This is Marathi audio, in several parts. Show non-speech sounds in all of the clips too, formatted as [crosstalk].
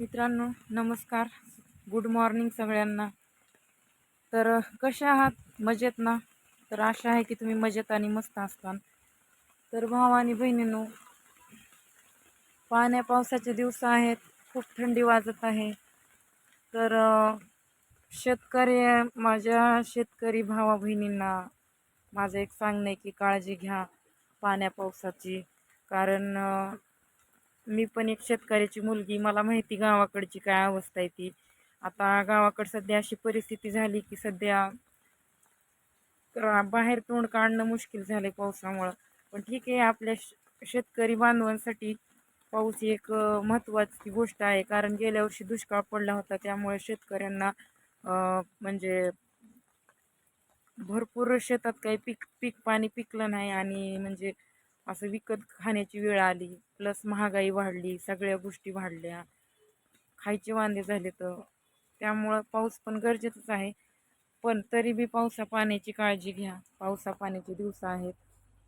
मित्रांनो नमस्कार. गुड मॉर्निंग सगळ्यांना. तर कशा आहात? मजेत ना? तर आशा आहे की तुम्ही मजेत आणि मस्त असताल तर भाव आणि बहिणींनो पाण्या पावसाचे दिवस आहेत. खूप थंडी वाजत आहे. तर शेतकरी माझ्या शेतकरी भावा बहिणींना माझं एक सांगणं आहे की काळजी घ्या पाण्या पावसाची. कारण मी पण एक शेतकऱ्याची मुलगी. मला माहिती गावाकडची काय अवस्था आहे ती. आता गावाकडं सध्या अशी परिस्थिती झाली की सध्या बाहेर तोंड काढणं मुश्किल झालं आहे पावसामुळं. पण ठीक आहे आपल्या श- शेतकरी बांधवांसाठी पाऊस एक महत्त्वाची गोष्ट आहे. कारण गेल्या वर्षी दुष्काळ पडला होता. त्यामुळे शेतकऱ्यांना म्हणजे भरपूर शेतात काही पीक पीक पाणी पिकलं नाही. आणि म्हणजे असं विकत खाण्याची वेळ आली प्लस महागाई वाढली सगळ्या गोष्टी वाढल्या. खायचे वांदे झाले तर. त्यामुळं पाऊस पण गरजेचंच आहे. पण तरी बी पावसा पाण्याची काळजी घ्या. पावसा पाण्याचे दिवस आहेत.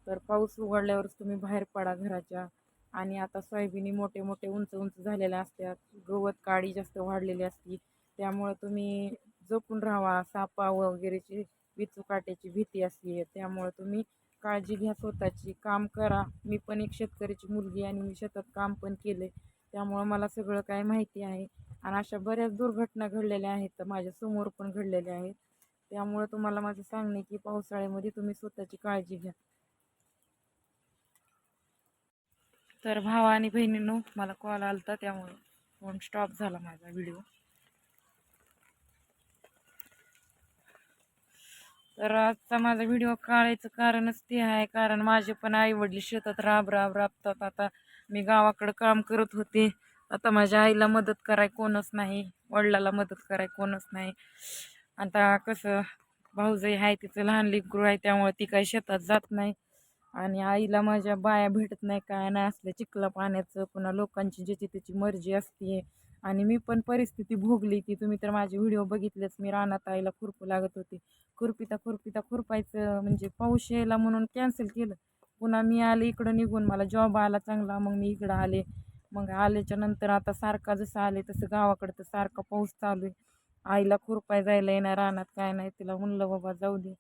तर पाऊस उघडल्यावरच तुम्ही बाहेर पडा घराच्या. आणि आता सोयाबिनी मोठे मोठे उंच उंच झालेल्या असतात. गवत काळी जास्त वाढलेली असती. त्यामुळं तुम्ही जपून राहावा सापा वगैरेची विचू काट्याची भीती असते. त्यामुळं तुम्ही काळजी घ्या स्वतःची काम करा. मी पण एक शेतकऱ्याची मुलगी आणि मी शेतात काम पण केलं आहे त्यामुळं मला सगळं काय माहिती आहे. आणि अशा बऱ्याच दुर्घटना घडलेल्या आहेत तर माझ्यासमोर पण घडलेल्या आहेत. त्यामुळं तुम्हाला माझं सांगणे की पावसाळ्यामध्ये तुम्ही स्वतःची काळजी घ्या. तर भावा आणि बहिणींनो मला कॉल आला होता त्यामुळं फोन स्टॉप झाला माझा व्हिडिओ तर आजचा माझा व्हिडिओ काढायचं कारणच ते आहे. कारण माझे पण आई वडील शेतात राब राब राबतात. आता मी गावाकडं काम करत होते. आता माझ्या आईला मदत कराय कोणच नाही. वडिलाला मदत कराय कोणच नाही. आता कसं भाऊजाई आहे तिचं लहान लेकरू आहे त्यामुळे ती काही शेतात जात नाही. आणि आईला माझ्या बाया भेटत नाही काय नाही असलं चिखला पाण्याचं पुन्हा लोकांची ज्याची त्याची मर्जी असते आणि मी पण परिस्थिती भोगली ती तुम्ही तर माझे व्हिडिओ बघितलेच. मी रानात आईला खुरपू लागत होती. खुरपिता खुरपिता खुरपायचं म्हणजे पाऊस यायला म्हणून कॅन्सल केलं. पुन्हा मी आले इकडं निघून मला जॉब आला चांगला. मग मी इकडं आले. मग आल्याच्यानंतर आता सारखा जसं आले तसं गावाकडं तर सारखा पाऊस चालू आहे. आईला खुरपाय जायला येणार रानात काय नाही. तिला म्हणलं बाबा जाऊ दे.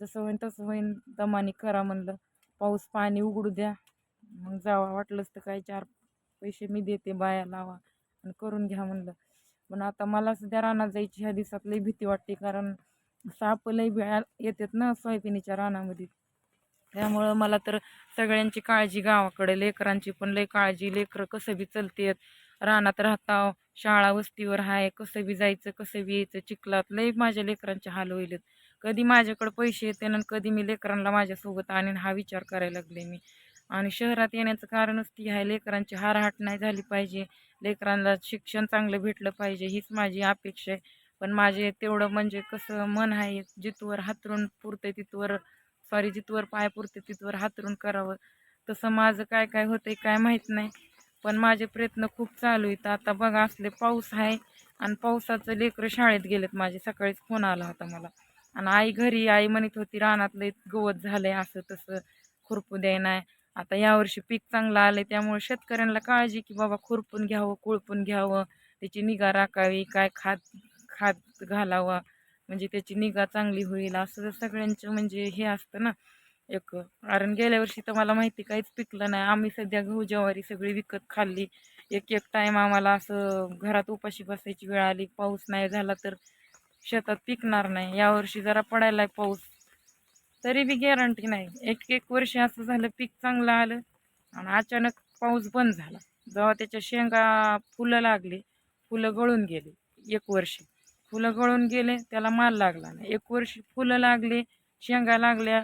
जसं होईन तसं होईन. दमानी करा म्हणलं. पाऊस पाणी उघडू द्या. मग जावा. वाटलंच तर काय चार पैसे मी देते बाया लावा. आणि करून घ्या म्हणलं. पण आता मला सध्या रानात जायची ह्या दिवसात लई भीती वाटते कारण साप लई बिळा येतात ना सोयाबिनीच्या रानामध्ये. त्यामुळं मला तर सगळ्यांची काळजी गावाकडे लेकरांची पण लई काळजी. लेकरं कसं बी चलतेत रानात राहता शाळा वस्तीवर आहे कसं बी जायचं कसं बी यायचं चिखलात लई माझ्या लेकरांचे हाल होईल कधी माझ्याकडे पैसे येते आणि कधी मी लेकरांना माझ्यासोबत आणीन हा विचार करायला लागले मी. आणि शहरात येण्याचं कारणच ती आहे लेकरांची हारहाट नाही झाली पाहिजे. लेकरांना शिक्षण चांगलं भेटलं पाहिजे हीच माझी अपेक्षा आहे. पण माझे तेवढं म्हणजे कसं मन आहे जिथवर हातरून पुरते तिथवर सॉरी जितवर पाय पुरते तिथवर हातरून करावं. तसं माझं काय काय होतंय काय माहीत नाही. पण माझे प्रयत्न खूप चालू आहेत. आता बघा असले पाऊस आहे आणि पावसाचं लेकरं शाळेत गेलेत. माझे सकाळीच फोन आला होता मला. आणि आई घरी आई म्हणत होती रानातलं गवत झालंय असं तसं खुरपू द्याय नाही आता यावर्षी पीक चांगलं आलं त्यामुळे शेतकऱ्यांना काळजी की बाबा खुरपून घ्यावं कुळपून घ्यावं त्याची निगा राखावी काय खात खात घालावा म्हणजे त्याची निगा चांगली होईल असं सगळ्यांचं म्हणजे हे असतं ना एक कारण गेल्या वर्षी तर मला माहिती काहीच पिकलं नाही आम्ही सध्या गहू ज्वारी सगळी विकत खाल्ली एक एक टाईम आम्हाला असं घरात उपाशी बसायची वेळ आली पाऊस नाही झाला तर शेतात पिकणार नाही यावर्षी जरा पडायला पाऊस तरी बी गॅरंटी नाही. एक एक वर्ष असं झालं पीक चांगलं आलं आणि अचानक पाऊस बंद झाला. जेव्हा त्याच्या शेंगा फुलं लागली फुलं गळून गेली एक वर्षी. फुलं गळून गेले त्याला माल लागला नाही. एक वर्षी फुलं लागले शेंगा लागल्या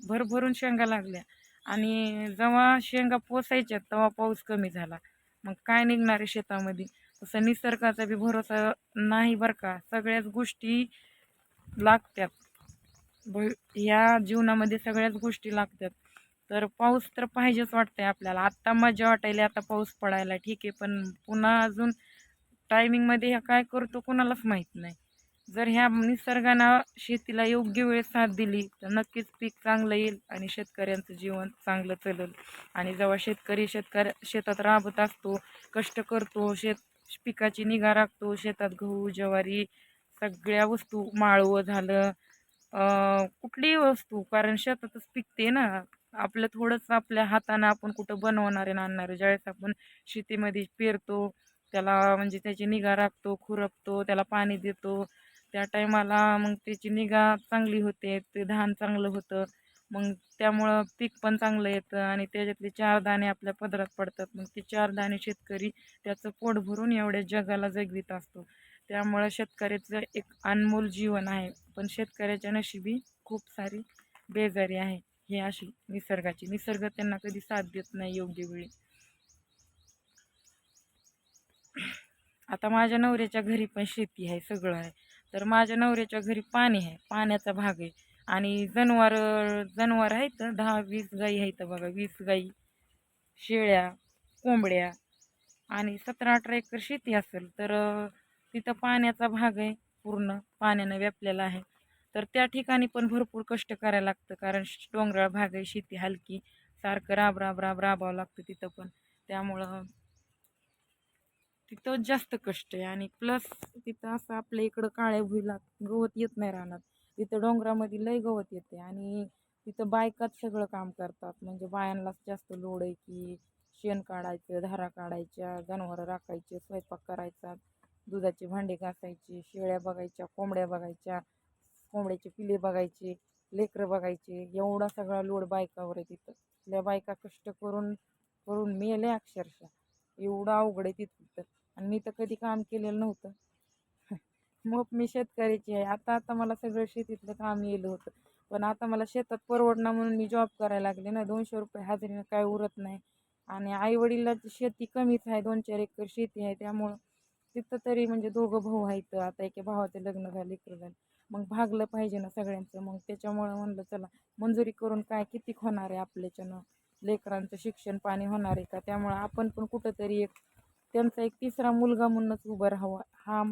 भरभरून शेंगा लागल्या. आणि जेव्हा शेंगा पोसायच्या तेव्हा पाऊस कमी झाला. मग काय निघणार आहे शेतामध्ये? तसं निसर्गाचा बी भरोसा नाही बरं का. सगळ्याच गोष्टी लागतात. भ या जीवनामध्ये सगळ्याच गोष्टी लागतात. तर पाऊस तर पाहिजेच वाटतंय आपल्याला. आत्ता मजा वाटायला आता पाऊस पडायला. ठीक आहे पण पुन्हा अजून टायमिंगमध्ये ह्या काय करतो कोणालाच माहीत नाही. जर ह्या निसर्गानं शेतीला योग्य वेळ साथ दिली तर नक्कीच पीक चांगलं येईल आणि शेतकऱ्यांचं जीवन चांगलं चालेल. आणि जेव्हा शेतकरी शेतकऱ्या शेतात राबत असतो कष्ट करतो शेत पिकाची निगा राखतो शेतात गहू ज्वारी सगळ्या वस्तू माळवं झालं कुठलीही वस्तू कारण शेतातच पिकते ना. आपलं थोडंच आपल्या हातानं आपण कुठं बनवणार आहे आणणार. ज्यावेळेस आपण शेतीमध्ये पेरतो त्याला म्हणजे त्याची निगा राखतो खुरपतो त्याला पाणी देतो. त्या टायमाला मग त्याची निगा चांगली होते ते धान चांगलं होतं. मग त्यामुळं पीक पण चांगलं येतं आणि त्याच्यातले चार दाणे आपल्या पदरात पडतात. मग ते चार दाणे शेतकरी त्याचं पोट भरून एवढ्या जगाला जगवित असतो. त्यामुळं शेतकऱ्याचं एक अनमोल जीवन आहे. पण शेतकऱ्याच्या नशिबी खूप सारी बेजारी आहे हे अशी निसर्गाची. निसर्ग त्यांना कधी साथ देत नाही योग्य वेळी. आता माझ्या नवऱ्याच्या घरी पण शेती आहे सगळं आहे. तर माझ्या नवऱ्याच्या घरी पाणी आहे पाण्याचा भाग आहे. आणि जनावर जनावर आहेत दहा वीस गाई आहेत बघा. वीस गाई शेळ्या कोंबड्या आणि सतरा अठरा एकर शेती असेल तर तिथं पाण्याचा भाग आहे पूर्ण पाण्यानं व्यापलेला आहे. तर त्या ठिकाणी पण भरपूर कष्ट करायला लागतं कारण श- डोंगराळ भाग आहे शेती हलकी सारखं राब राब राब राबावं लागतं तिथं पण. त्यामुळं तिथं जास्त कष्ट आहे. आणि प्लस तिथं असं आपल्या इकडं काळ्या भुईला गवत येत नाही राहणार तिथं डोंगरामध्ये लय गवत येते आणि तिथं बायकाच सगळं काम करतात. म्हणजे बायांनाच जास्त लोड आहे की शेण काढायचं धारा काढायच्या जनावरं राखायचे स्वयंपाक करायचा. दुधाची भांडी घासायची शेळ्या बघायच्या कोंबड्या बघायच्या कोंबड्याचे पिले बघायचे लेकरं बघायचे एवढा सगळा लोड बायकावर आहे तिथं. त्या बायका कष्ट करून करून मेल्या अक्षरशः. एवढं अवघड आहे तिथं आणि मी तर कधी काम केलेलं नव्हतं. [laughs] मग मी शेतकऱ्याची आहे. आता आता मला सगळं शेतीतलं काम येलं होतं. पण आता मला शेतात परवडणार म्हणून मी जॉब करायला लागले ना. दोनशे रुपये हजेरीनं काय उरत नाही. आणि आईवडिलाची शेती कमीच आहे. दोन चार एकर शेती आहे. त्यामुळं तिथं तरी म्हणजे दोघं भाऊ आहेत. आता एका भावाचं लग्न झालं इकडं झालं. मग भागलं पाहिजे ना सगळ्यांचं. मग त्याच्यामुळं म्हणलं चला मंजुरी करून काय किती होणार आहे आपल्याच्यानं? लेकरांचं शिक्षण पाणी होणार आहे का? त्यामुळं आपण पण कुठंतरी एक त्यांचा एक तिसरा मुलगा म्हणूनच उभं राहावा. हा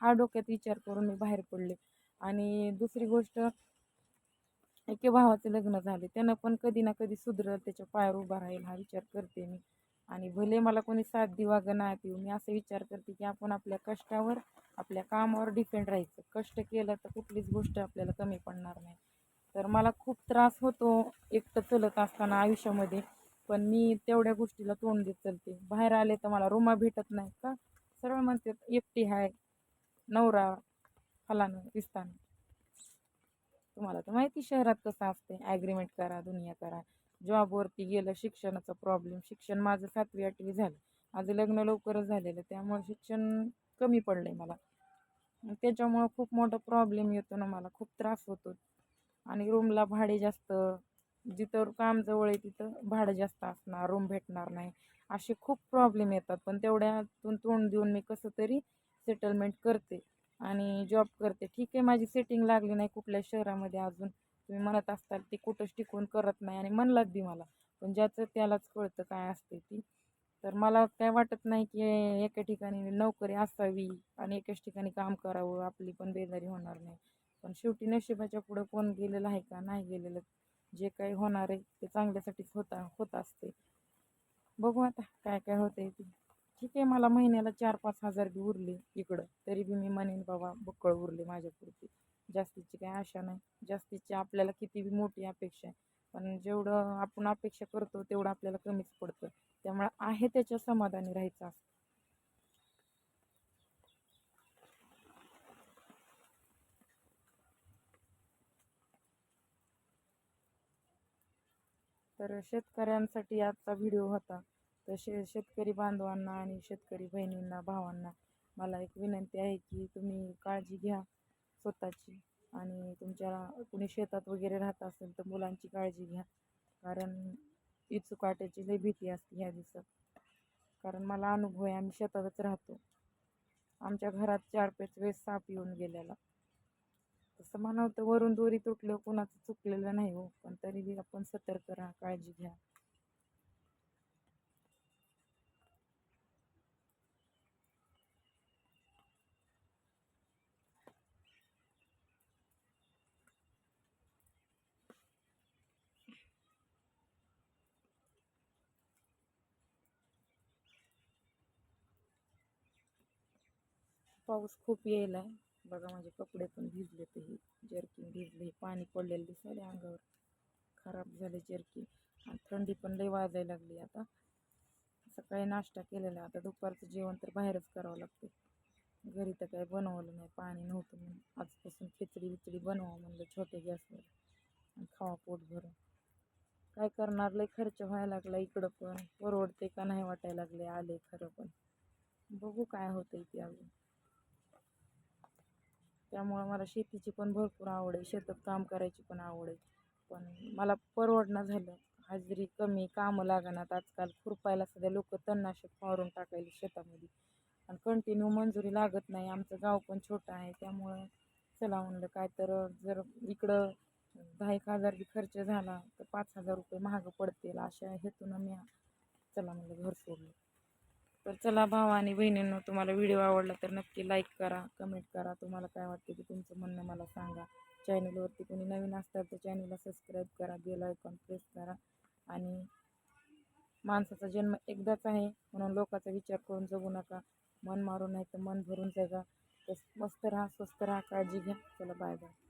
हा डोक्यात विचार करून मी बाहेर पडले. आणि दुसरी गोष्ट एके भावाचं लग्न झाले. त्यानं पण कधी ना कधी सुधरल त्याच्या पायावर उभा राहील हा विचार करते मी. आणि भले मला कोणी साथ दिवा ग ना देऊ मी असं विचार करते की आपण आपल्या कष्टावर आपल्या कामावर डिपेंड राहायचं. कष्ट केलं तर कुठलीच गोष्ट आपल्याला कमी पडणार नाही. तर मला खूप त्रास होतो एकटं चलत असताना आयुष्यामध्ये पण मी तेवढ्या गोष्टीला तोंड देत चलते. बाहेर आले तर मला रुमा भेटत नाही का? सरळ म्हणते एकटी आहे नवरा फलानं रिस्तानं तुम्हाला तर माहिती शहरात कसं असते ॲग्रीमेंट करा दुनिया करा. जॉबवरती गेलं शिक्षणाचा प्रॉब्लेम शिक्षण माझं सातवी आठवी झालं. माझं लग्न लवकरच झालेलं. त्यामुळे शिक्षण कमी पडलं आहे मला त्याच्यामुळं खूप मोठा प्रॉब्लेम येतो ना मला. खूप त्रास होतो. आणि रूमला भाडे जास्त जिथं काम जवळ आहे तिथं भाडं जास्त असणार रूम भेटणार नाही. असे खूप प्रॉब्लेम येतात. पण तेवढ्यातून तोंड देऊन मी कसं तरी सेटलमेंट करते आणि जॉब करते. ठीक आहे माझी सेटिंग लागली नाही कुठल्या शहरामध्ये अजून. तुम्ही म्हणत असताल ती कुठंच टिकून करत नाही आणि म्हणलात बी मला. पण ज्याचं त्यालाच कळतं काय असते ती. तर मला काय वाटत नाही की एका ठिकाणी नोकरी असावी आणि एकाच ठिकाणी काम करावं आपली पण बेजारी होणार नाही. पण शेवटी नशिबाच्या पुढं कोण गेलेलं आहे का नाही गेलेलं जे काही होणार आहे ते चांगल्यासाठीच होता होत असते. बघू आता काय काय होतंय ते. ठीक आहे मला महिन्याला चार पाच हजार बी उरले इकडं. तरी बी मी म्हणेन बाबा बक्कळ उरले माझ्यापुरती. जास्तीची काही आशा नाही. जास्तीची आपल्याला किती बी मोठी अपेक्षा आहे. पण जेवढं आपण अपेक्षा करतो तेवढं आपल्याला कमीच पडतं. त्यामुळे आहे त्याच्या समाधानी राहायचं असतं. तर शेतकऱ्यांसाठी आजचा व्हिडिओ होता. तर शे शेतकरी बांधवांना आणि शेतकरी बहिणींना भावांना मला एक विनंती आहे की तुम्ही काळजी घ्या. स्वतःची आणि तुमच्या कुणी शेतात वगैरे राहत असेल तर मुलांची काळजी घ्या. कारण इचुकाट्याची लई भीती असते ह्या दिवसात. कारण मला अनुभव आहे आम्ही शेतातच राहतो. आमच्या घरात चार पाच वेळेस साप येऊन गेलेला. तसं म्हणावं वरून दोरी तुटलं कोणाचं चुकलेलं नाही हो. पण तरी आपण सतर्क राहा काळजी घ्या. पाऊस खूप यायला. आहे कपडे पण भिजले ते भिजले पाणी पडलेलं दिसायले अंगावर. खराब झाले जर्किन आणि पण लई वाजायला लागली आता. सकाळी नाश्ता केलेला. आता दुपारचं जेवण तर बाहेरच करावं लागते. घरी तर काही बनवलं नाही. पाणी नव्हतं म्हणून खिचडी विचडी बनवावं म्हणलं छोट्या गॅसवर. आणि खावा पोट करणार? लय खर्च व्हायला लागला इकडं पण. परवडते का नाही आले खरं पण. बघू काय होतं ते अजून. त्यामुळं मला शेतीची पण भरपूर आवड आहे. शेतात काम करायची पण आवड आहे. पण मला परवडणं झालं. हाजरी कमी कामं लागणार आजकाल. खुरपायला सध्या लोक तणनाशक फवारून टाकायला शेतामध्ये. आणि कंटिन्यू मंजुरी लागत नाही. आमचं गाव पण छोटं आहे. त्यामुळं चला म्हणलं काय तर जर इकडं दहा एक हजार बी खर्च झाला तर पाच हजार रुपये महाग पडतील अशा हेतून मी चला म्हणलं घर सोडलं. तर चला भावा आणि बहिणींनो तुम्हाला व्हिडिओ आवडला तर नक्की लाईक करा कमेंट करा. तुम्हाला काय वाटते की तुमचं म्हणणं मला सांगा. चॅनलवरती कोणी नवीन असतात तर चॅनलला सबस्क्राईब करा बेल आयकॉन प्रेस करा. आणि माणसाचा जन्म एकदाच आहे म्हणून लोकांचा विचार करून जगू नका. मन मारून नाही तर मन भरून जगा. तर मस्त राहा स्वस्त राहा काळजी घ्या. चला बाय बाय